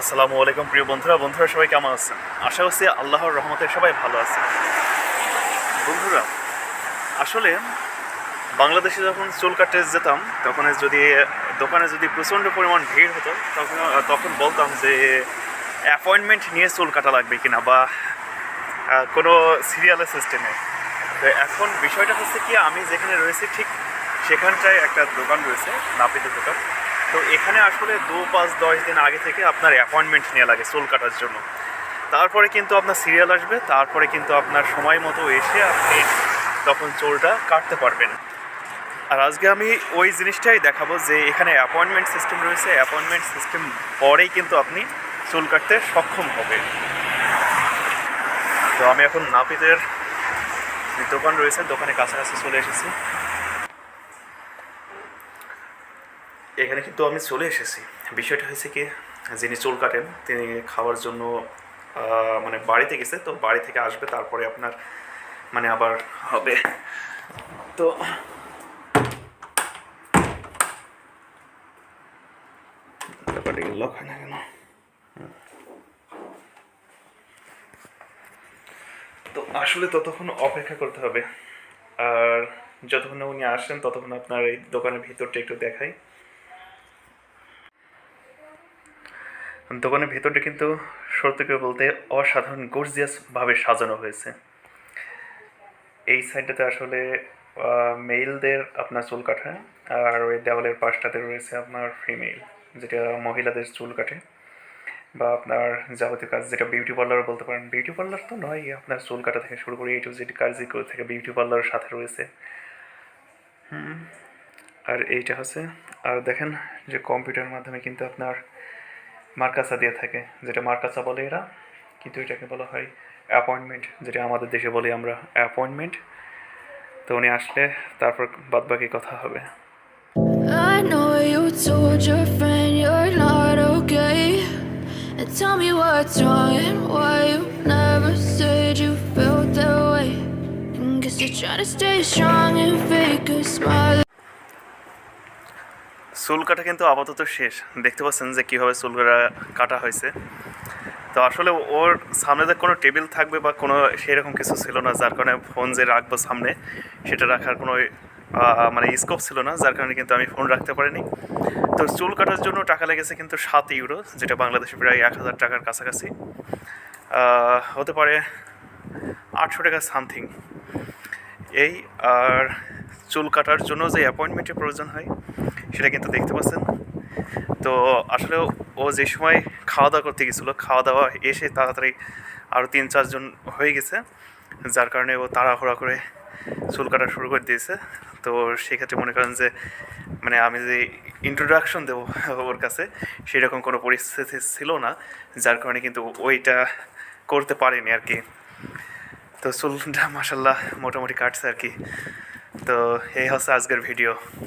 আসসালামু আলাইকুম প্রিয় বন্ধুরা বন্ধুরা সবাই কেমন আছেন? আশা করছি আল্লাহর রহমতে সবাই ভালো আছে বন্ধুরা, আসলে বাংলাদেশে যখন চুল কাটতে যেতাম, তখন যদি, দোকানে যদি প্রচণ্ড পরিমাণ ভিড় হতো, তখন তখন বলতাম যে অ্যাপয়েন্টমেন্ট নিয়ে চুল কাটা লাগবে কিনা? বা কোনো সিরিয়ালের সিস্টেমে তো এখন বিষয়টা হচ্ছে কি, আমি যেখানে রয়েছি ঠিক সেখানটায় একটা দোকান রয়েছে, নাপিতের দোকান। তো এখানে আসলে দু পাঁচ দশ দিন আগে থেকে আপনার অ্যাপয়েন্টমেন্ট নেওয়া লাগে চুল কাটার জন্য। তারপরে কিন্তু আপনার সিরিয়াল আসবে, তারপরে কিন্তু আপনার সময় মতো এসে আপনি তখন চুলটা কাটতে পারবেন। আর আজকে আমি ওই জিনিসটাই দেখাবো যে এখানে অ্যাপয়েন্টমেন্ট সিস্টেম রয়েছে অ্যাপয়েন্টমেন্ট সিস্টেম পরেই কিন্তু আপনি চুল কাটতে সক্ষম হবে। তো আমি এখন নাপিতের দোকান রয়েছে দোকানে কাছাকাছি চলে এসেছি। এখানে কিন্তু আমি চলে এসেছি। বিষয়টা হয়েছে কি, যিনি চুল কাটেন, তিনি খাওয়ার জন্য মানে বাড়িতে গেছে, তো বাড়ি থেকে আসবে, তারপরে আপনার মানে আবার হবে। তো তো আসলে ততক্ষণ অপেক্ষা করতে হবে। আর যতক্ষণ উনি আসেন, ততক্ষণ আপনার এই দোকানের ভিতরটা একটু দেখাই। দোকানের ভেতরটা কিন্তু সত্যি করে বলতে অসাধারণ গর্জিয়াসভাবে সাজানো হয়েছে। এই সাইডটাতে আসলে মেইলদের আপনার চুল কাটে আর ওই দেওয়ালের পাশটাতে রয়েছে আপনার ফিমেল যেটা মহিলাদের চুল কাটে। বা আপনার যাবতীয় কাজ, যেটা বিউটি পার্লার বলতে পারেন। বিউটি পার্লার তো নয়, আপনার চুল কাটা থেকে শুরু করে এই টু জেড কার্যক্রম থেকে বিউটি পার্লারের সাথে রয়েছে। আর এইটা হচ্ছে, আর দেখেন যে কম্পিউটারের মাধ্যমে কিন্তু আপনার মার্কাসা দিয়ে থাকে, যেটা মার্কাসা বলে এরা। কিন্তু এটাকে বলা হয় অ্যাপয়েন্টমেন্ট, যেটা আমাদের দেশে বলি আমরা অ্যাপয়েন্টমেন্ট। তো উনি আসলে তারপর বাদ বাকি কথা হবে। চুল কাটা কিন্তু আপাতত শেষ। দেখতে পাচ্ছেন যে কীভাবে চুল কাটা- হয়েছে। তো আসলে ওর সামনে যে কোনো টেবিল থাকবে বা কোনো সেরকম কিছু ছিল না, যার কারণে ফোন যে রাখব সামনে, সেটা রাখার কোনো মানে স্কোপ ছিল না, যার কারণে কিন্তু আমি ফোন রাখতে পারিনি। তো চুল কাটার জন্য টাকা লেগেছে কিন্তু সাত ইউরো, যেটা বাংলাদেশে প্রায় এক হাজার টাকার কাছাকাছি। হতে পারে আটশো টাকা সামথিং। এই, আর চুল কাটার জন্য যে অ্যাপয়েন্টমেন্টের প্রয়োজন হয়, সেটা কিন্তু দেখতে পাচ্ছেন। তো আসলে ও যে সময় খাওয়া দাওয়া করতে গেছিল খাওয়া দাওয়া এসে তাড়াতাড়ি আরও তিন চারজন হয়ে গেছে, যার কারণে ও তাড়াহুড়া করে চুল কাটা শুরু করে দিয়েছে। তো সেক্ষেত্রে মনে করেন যে মানে আমি যে ইন্ট্রোডাকশন দেবো ওর কাছে, সেরকম কোনো পরিস্থিতি ছিল না, যার কারণে কিন্তু ওইটা করতে পারিনি আর কি। তো চুলটা মাসাল্লাহ মোটামুটি কাটছে আর কি। তো এই হচ্ছে আজকের ভিডিও